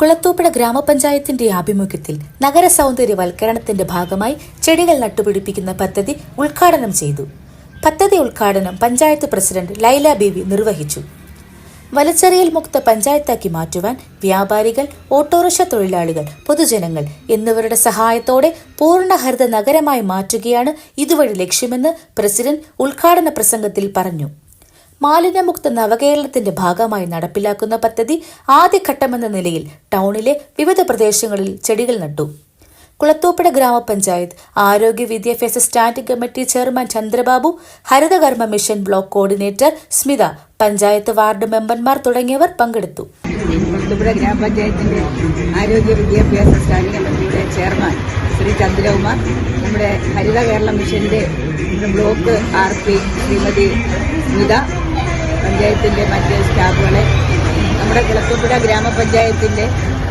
കുളത്തൂപ്പുഴ ഗ്രാമപഞ്ചായത്തിന്റെ ആഭിമുഖ്യത്തിൽ നഗര സൗന്ദര്യവൽക്കരണത്തിന്റെ ഭാഗമായി ചെടികൾ നട്ടുപിടിപ്പിക്കുന്ന പദ്ധതി ഉദ്ഘാടനം ചെയ്തു. പദ്ധതി ഉദ്ഘാടനം പഞ്ചായത്ത് പ്രസിഡന്റ് ലൈല ബീവി നിർവഹിച്ചു. വലച്ചെറിയൽ മുക്ത പഞ്ചായത്താക്കി മാറ്റുവാൻ വ്യാപാരികൾ ഓട്ടോറിക്ഷ തൊഴിലാളികൾ പൊതുജനങ്ങൾ എന്നിവരുടെ സഹായത്തോടെ പൂർണ ഹരിത നഗരമായി മാറ്റുകയാണ് ഇതുവഴി ലക്ഷ്യമെന്ന് പ്രസിഡന്റ് ഉദ്ഘാടന പ്രസംഗത്തിൽ പറഞ്ഞു. മാലിന്യമുക്ത നവകേരളത്തിന്റെ ഭാഗമായി നടപ്പിലാക്കുന്ന പദ്ധതി ആദ്യഘട്ടമെന്ന നിലയിൽ ടൗണിലെ വിവിധ പ്രദേശങ്ങളിൽ ചെടികൾ നട്ടു. കുളത്തൂപ്പട ഗ്രാമപഞ്ചായത്ത് ആരോഗ്യ വിദ്യാഭ്യാസ സ്റ്റാൻഡിംഗ് കമ്മിറ്റി ചെയർമാൻ ചന്ദ്രബാബു ഹരിതകർമ്മ mission block coordinator Smitha panchayat ward മെമ്പർമാർ തുടങ്ങിയവർ പങ്കെടുത്തു. കുളത്തൂപ്പുഴ ഗ്രാമപഞ്ചായത്തിന്റെ ആരോഗ്യ വിദ്യാഭ്യാസ സ്റ്റാൻഡിംഗ് കമ്മിറ്റിയുടെ ചെയർമാൻ ശ്രീ ചന്ദ്രകുമാർ നമ്മുടെ ഹരിത കേരള മിഷന്റെ block R P Shrimati Smitha പഞ്ചായത്തിന്റെ മറ്റ് സ്റ്റാഫുകളെ നമ്മുടെ കുളത്തൂപ്പുഴ ഗ്രാമപഞ്ചായത്തിന്റെ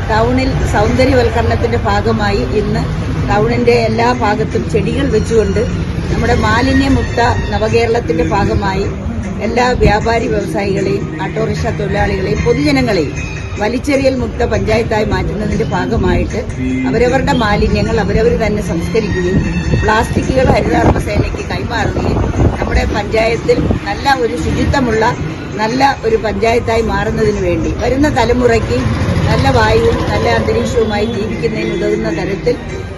ടൗണിൽ സൗന്ദര്യവൽക്കരണത്തിന്റെ ഭാഗമായി ഇന്ന് ടൗണിന്റെ എല്ലാ ഭാഗത്തും ചെടികൾ വെച്ചുകൊണ്ട് നമ്മുടെ മാലിന്യമുക്ത നവകേരളത്തിന്റെ ഭാഗമായി എല്ലാ വ്യാപാരി വ്യവസായികളെയും ഓട്ടോറിക്ഷ തൊഴിലാളികളെയും പൊതുജനങ്ങളെയും വലിച്ചെറിയൽ മുക്ത പഞ്ചായത്തായി മാറ്റുന്നതിന്റെ ഭാഗമായിട്ട് അവരവരുടെ മാലിന്യങ്ങൾ അവരവർ തന്നെ സംസ്കരിക്കുകയും പ്ലാസ്റ്റിക്കുകൾ ഹരിതാർമ്മ സേനയ്ക്ക് കൈമാറുകയും നമ്മുടെ പഞ്ചായത്തിൽ നല്ല ഒരു ശുചിത്വമുള്ള നല്ല ഒരു പഞ്ചായത്തായി മാറുന്നതിന് വേണ്ടി. വരുന്ന തലമുറയ്ക്ക് നല്ല വായുവും നല്ല അന്തരീക്ഷവുമായി ജീവിക്കുന്നതിന് ഉതകുന്ന തരത്തിൽ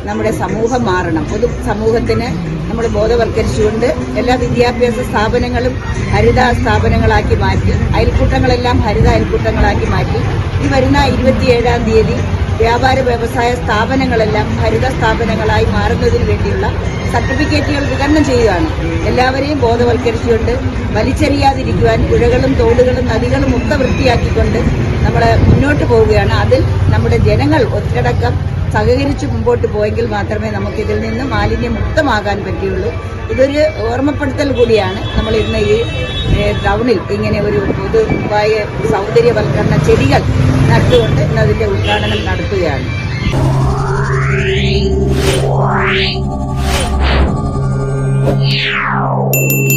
നമ്മുടെ സമൂഹം മാറണം. പൊതു സമൂഹത്തിന് നമ്മൾ ബോധവൽക്കരിച്ചുകൊണ്ട് എല്ലാ വിദ്യാഭ്യാസ സ്ഥാപനങ്ങളും ഹരിത സ്ഥാപനങ്ങളാക്കി മാറ്റി അയൽക്കൂട്ടങ്ങളെല്ലാം ഹരിത അയൽക്കൂട്ടങ്ങളാക്കി മാറ്റി. ഈ വരുന്ന ഇരുപത്തിയേഴാം തീയതി വ്യാപാര വ്യവസായ സ്ഥാപനങ്ങളെല്ലാം ഹരിത സ്ഥാപനങ്ങളായി മാറുന്നതിന് വേണ്ടിയുള്ള സർട്ടിഫിക്കറ്റുകൾ വിതരണം ചെയ്യുകയാണ്. എല്ലാവരെയും ബോധവൽക്കരിച്ചുകൊണ്ട് വലിച്ചെറിയാതിരിക്കുവാൻ പുഴകളും തോടുകളും നദികളും ഒക്കെ വൃത്തിയാക്കിക്കൊണ്ട് നമ്മൾ മുന്നോട്ട് പോവുകയാണ്. അതിൽ നമ്മുടെ ജനങ്ങൾ ഒറ്റടക്കം സഹകരിച്ച് മുമ്പോട്ട് പോയെങ്കിൽ മാത്രമേ നമുക്കിതിൽ നിന്ന് മാലിന്യമുക്തമാകാൻ പറ്റുള്ളൂ ഇതൊരു ഓർമ്മപ്പെടുത്തൽ കൂടിയാണ് നമ്മൾ ഇന്ന് ഈ ടൗണിൽ ഇങ്ങനെ ഒരു പൊതുവായ സൗന്ദര്യവൽക്കരണ ചെടികൾ നട്ടുകൊണ്ട് ഇന്ന് അതിന്റെ ഉദ്ഘാടനം നടത്തുകയാണ് Meow.